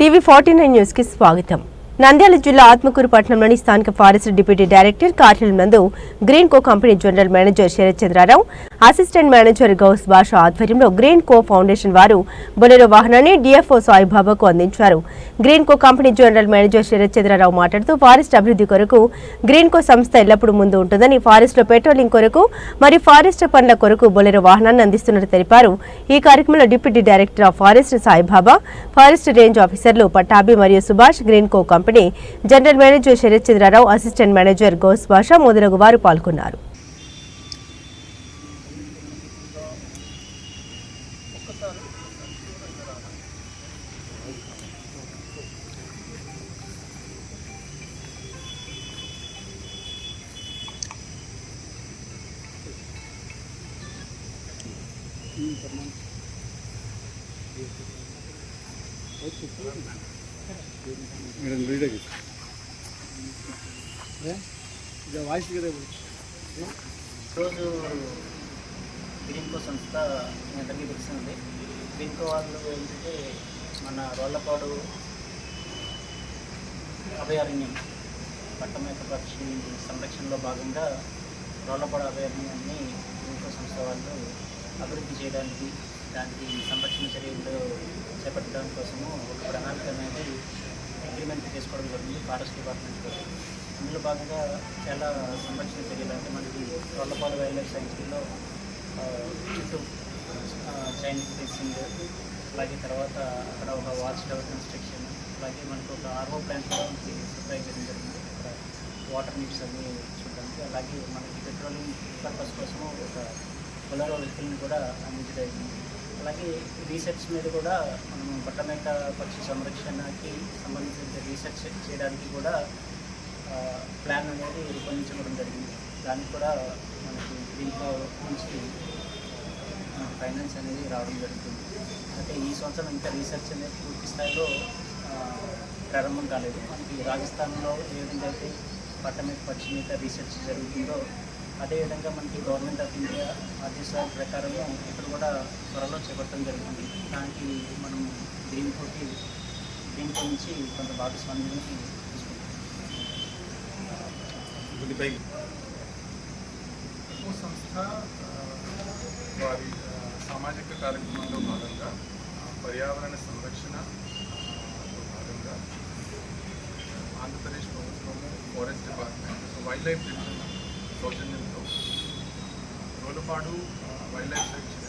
TV forty nine న్యూస్కి స్వాగతం. నంద్యాల జిల్లా ఆత్మకూరు పట్టణంలోని స్థానిక ఫారెస్ట్ డిప్యూటీ డైరెక్టర్ కార్యాలయం నందు Greenko company general manager Sharath Chandrarao assistant manager Gouse Basha ఆధ్వర్యంలో గ్రీన్ కో ఫౌండేషన్ వారు బొలెరో వాహనాన్ని డిఎఫ్ఓ సాయిబాబాకు అందించారు. Greenko company general manager Sharathchandrarao మాట్లాడుతూ ఫారెస్ట్ అభివృద్ధి కొరకు గ్రీన్ కో సంస్థ ఎల్లప్పుడూ ముందు ఉంటుందని ఫారెస్ట్లో పెట్రోలింగ్ కొరకు మరియు ఫారెస్ట్ పనుల కొరకు బొలెరో వాహనాన్ని అందిస్తున్నట్టు తెలిపారు. ఈ కార్యక్రమంలో deputy director of forest Saibaba forest range ఆఫీసర్లు పట్టాభి మరియు Subhash Greenko company general manager Sharathchandrarao assistant manager Ghouse Basha మొదలగు వారు పాల్గొన్నారు. వాయిస్ కదా ఈరోజు సంస్థ మీ అందరికీ తెలిసింది గ్రీన్కో వాళ్ళు ఏంటంటే మన రోళ్ళపాడు అభయారణ్యం పట్టమేక పక్షి సంరక్షణలో భాగంగా రోళ్ళపాడు అభయారణ్యాన్ని గ్రీన్కో సంస్థ వాళ్ళు అభివృద్ధి చేయడానికి దానికి సంరక్షణ చర్యలు చేపట్టడం కోసము ఒక ప్రణాళిక అనేది ఇంప్లిమెంట్ చేసుకోవడం జరిగింది ఫారెస్ట్ డిపార్ట్మెంట్ అందులో భాగంగా చాలా సంరక్షణ చర్యలు అంటే మనకి రోళ్ళపాడు వైల్డ్ లైఫ్ సైన్స్లో చుట్టూ చైన్ ఫిక్సింగ్ అలాగే తర్వాత అక్కడ ఒక వాచ్ టవర్ కన్స్ట్రక్షన్ అలాగే మనకు ఒక ఆర్ఓ ప్లాంట్ కూడా మనకి సప్లై చేయడం జరిగింది. అక్కడ వాటర్ నీడ్స్ అన్నీ చూడడానికి. అలాగే మనకి పెట్రోలింగ్ పర్పస్ కోసము ఒక బొలరో వెహికల్ని కూడా అందించడం అలాగే రీసెర్చ్ మీద కూడా మనం పట్టమేక పక్షి సంరక్షణకి సంబంధించిన రీసెర్చ్ చేయడానికి కూడా ప్లాన్ అనేది రూపొందించడం జరిగింది. దానికి కూడా మనకి దీంట్లో నుంచి ఫైనాన్స్ అనేది రావడం జరుగుతుంది. అయితే ఈ సంవత్సరం ఇంకా రీసెర్చ్ అనేది పూర్తి స్థాయిలో ప్రారంభం కాలేదు. మనకి రాజస్థాన్లో ఏ విధంగా అయితే పట్టణ పక్షి మీద రీసెర్చ్ జరుగుతుందో అదేవిధంగా మనకి గవర్నమెంట్ ఆఫ్ ఇండియా ఆదేశాల ప్రకారము ఇక్కడ కూడా త్వరలో చేపట్టడం జరిగింది. దానికి మనం దీంట్లోకి దీంట్లో నుంచి కొంత భాగస్వామ్యాన్ని తీసుకుంటాం సంస్థ వారి సామాజిక కార్యక్రమంలో భాగంగా పర్యావరణ సంరక్షణ భాగంగా ఆంధ్రప్రదేశ్ ప్రభుత్వము forest department wildlife division సౌజన్యంతో రోలపాడు వైల్డ్ లైఫ్ సాంక్చురీ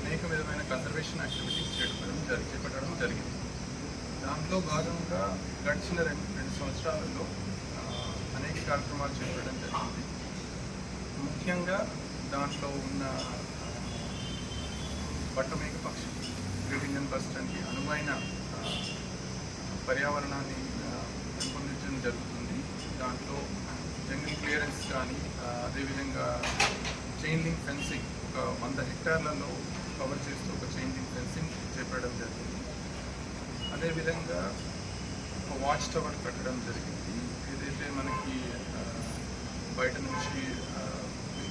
అనేక విధమైన కన్సర్వేషన్ యాక్టివిటీస్ చేయడం జరిగి చేపట్టడం జరిగింది. దాంట్లో భాగంగా గడిచిన రెండు రెండు సంవత్సరాలలో అనేక కార్యక్రమాలు చేపట్టడం జరిగింది. ముఖ్యంగా దాంట్లో ఉన్న ఆ, పట్టమేక పక్షి గ్రేట్ ఇండియన్ బస్ స్టాండ్కి అనువైన పర్యావరణాన్ని పెంపొందించడం జరుగుతుంది. దాంట్లో జంగిల్ క్లియరెన్స్ కానీ అదేవిధంగా చైన్ లింక్ ఫెన్సింగ్ ఒక వంద హెక్టార్లలో కవర్ చేస్తూ ఒక చైన్ లింక్ ఫెన్సింగ్ చేపట్టడం జరిగింది. అదేవిధంగా ఒక వాచ్ టవర్ కట్టడం జరిగింది. ఏదైతే మనకి బయట నుంచి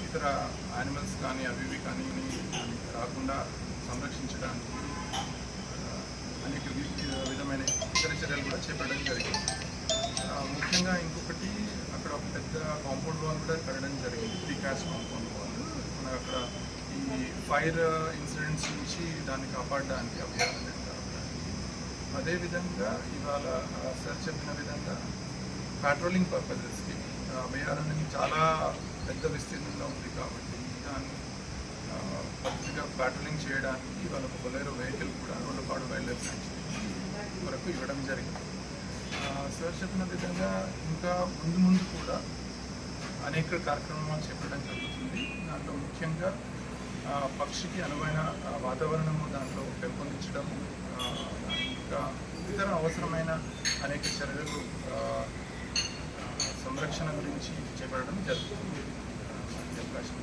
ఇతర యానిమల్స్ కానీ అవి ఇవి కానీ రాకుండా సంరక్షించడానికి అనేక విధమైన ఇతర చర్యలు కూడా చేపట్టడం జరిగింది. ముఖ్యంగా ఇంకొకటి కాంపౌండ్ వాల్ కూడా కట్టడం జరిగింది. ప్రీకాస్ట్ కాంపౌండ్ వాల్ మనకు అక్కడ ఈ ఫైర్ ఇన్సిడెంట్స్ నుంచి దాన్ని కాపాడడానికి అభయారణ్యం అదేవిధంగా ఇవాళ సార్ చెప్పిన విధంగా పెట్రోలింగ్ పర్పజెస్కి అభయారణ్యం చాలా పెద్ద విస్తీర్ణంలో ఉంది కాబట్టి దాన్ని ఆ, పెట్రోలింగ్ చేయడానికి ఇవాళ ఒక బొలేరో వెహికల్ కూడా రోడ్లపాడు వైల్డ్ లైఫ్ సాంక్చురీ వరకు ఇవ్వడం జరిగింది. సార్ చెప్పిన విధంగా ఇంకా ముందు ముందు కూడా అనేక కార్యక్రమాలు చేపట్టడం జరుగుతుంది. దాంట్లో ముఖ్యంగా పక్షికి అనువైన వాతావరణము దాంట్లో పెంపొందించడము ఇంకా ఇతర అవసరమైన అనేక చర్యలు సంరక్షణ గురించి చేపట్టడం జరుగుతుంది. అవకాశం